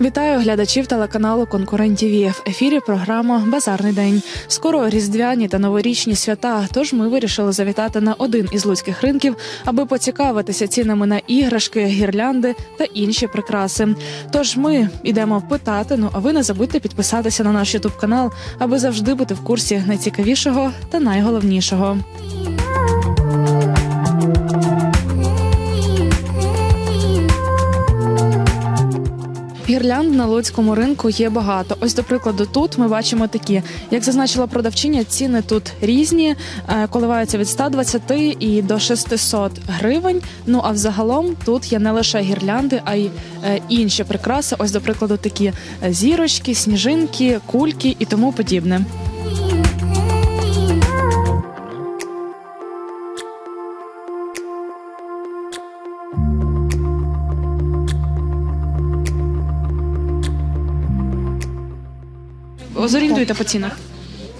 Вітаю глядачів телеканалу Конкурент ТВ. В ефірі програма Базарний день. Скоро різдвяні та новорічні свята. Тож ми вирішили завітати на один із луцьких ринків, аби поцікавитися цінами на іграшки, гірлянди та інші прикраси. Тож ми йдемо питати. Ну а ви не забудьте підписатися на наш Ютуб канал, аби завжди бути в курсі найцікавішого та найголовнішого. Гірлянд на луцькому ринку є багато. Ось, до прикладу, тут ми бачимо такі. Як зазначила продавчиня, ціни тут різні, е, коливаються від 120 і до 600 гривень. Ну а взагалом тут є не лише гірлянди, а й е, інші прикраси. Ось, до прикладу, такі е, зірочки, сніжинки, кульки і тому подібне. Зорієнтуйте по цінах.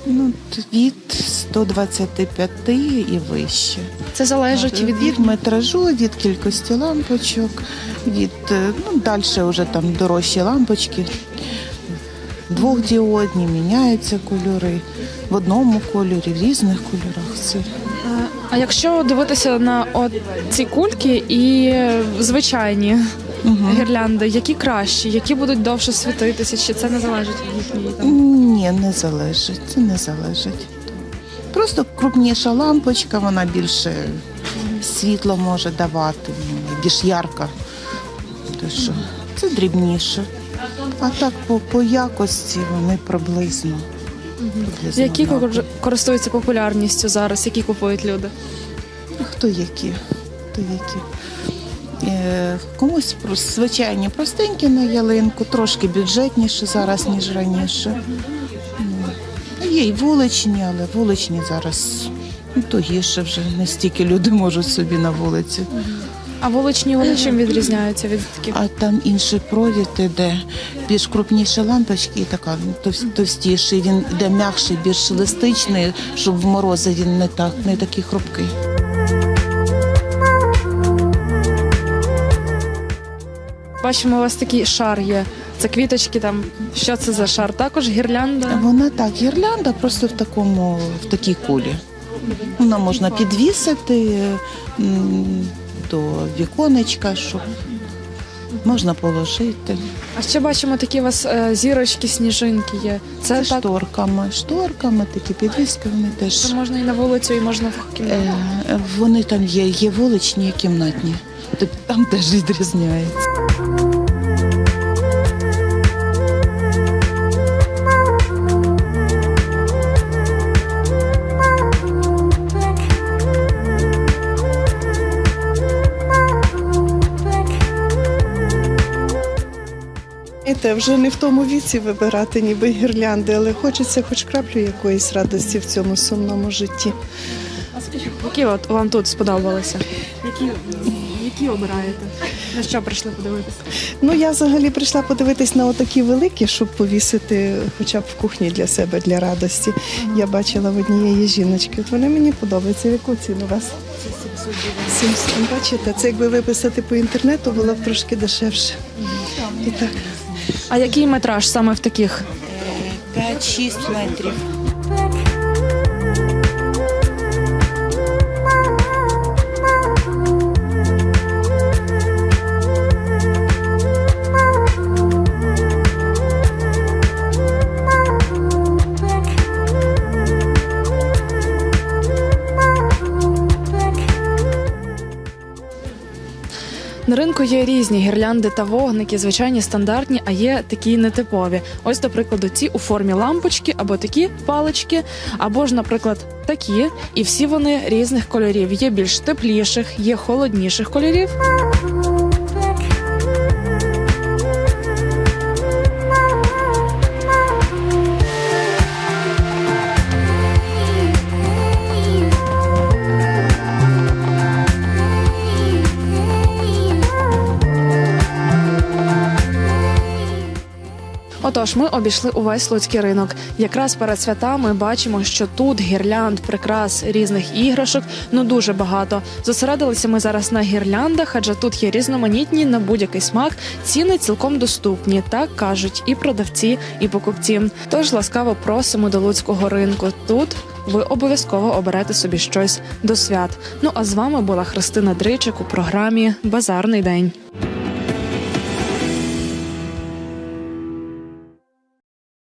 Ну, від 125 і вище. Це залежить від від метражу, від кількості лампочок, від е, ну, далі вже там дорожчі лампочки. Двохдіодні, міняються кольори в одному кольорі, в різних кольорах. Це А якщо дивитися на от ці кульки і е, звичайні. Гірлянди, які кращі, які будуть довше світитися, чи це не залежить від їхньої там? Ні, не залежить. Це не залежить. Просто крупніша лампочка, вона більше світло може давати, ну, більш ярка. То що це дрібніше. А так по, по якості вони приблизно. приблизно Які однакові. кор- користуються популярністю зараз, які купують люди? Хто які? Хто які? Е, комусь звичайні простенькі на ялинку, трошки бюджетніше зараз, ніж раніше. Ну, Є й вуличні, але вуличні зараз ну, то гірше вже не стільки люди можуть собі на вулиці. А вуличні вони чим відрізняються від таких? А там інший провід іде, більш крупніші лампочки, і така товстіший, він іде м'якший, більш еластичний, щоб в морози він не так, не такий хрупкий. Бачимо, у вас такий шар є. Це квіточки там. Що це за шар? Також гірлянда. Вона так, гірлянда просто в такому, в такій кулі. Вона можна підвісити м, до віконечка, щоб можна положити. А ще бачимо такі у вас е, зірочки, сніжинки є. Це, Це так. шторками, шторками, такі підвіски, вони Це теж. можна і на вулицю, і можна в кімнату. Е, вони там є, є вуличні, є кімнатні. Тобто Там теж відрізняється. Знаєте, вже не в тому віці вибирати ніби гірлянди, але хочеться хоч краплю якоїсь радості в цьому сумному житті. А скажіть, які от вам тут сподобалися? Які, які обираєте? На що прийшли подивитися? Ну я взагалі прийшла подивитись на отакі великі, щоб повісити хоча б в кухні для себе для радості. Я бачила в однієї жіночки. От вони мені подобаються. В яку ціну вас? 700. Бачите, це якби виписати по інтернету, було б трошки дешевше. І так. А який метраж саме в таких? 5-6 метрів. На ринку є різні гірлянди та вогники, звичайні стандартні, а є такі нетипові. Ось, до прикладу, ці у формі лампочки, або такі палички, або ж, наприклад, такі. І всі вони різних кольорів. Є більш тепліших, є холодніших кольорів. Отож, ми обійшли увесь луцький ринок. Якраз перед святами бачимо, що тут гірлянд, прикрас, різних іграшок ну дуже багато. Зосередилися ми зараз на гірляндах, адже тут є різноманітні на будь-який смак. Ціни цілком доступні, так кажуть і продавці, і покупці. Тож ласкаво просимо до луцького ринку. Тут ви обов'язково оберете собі щось до свят. Ну а з вами була Христина Дричик у програмі Базарний день.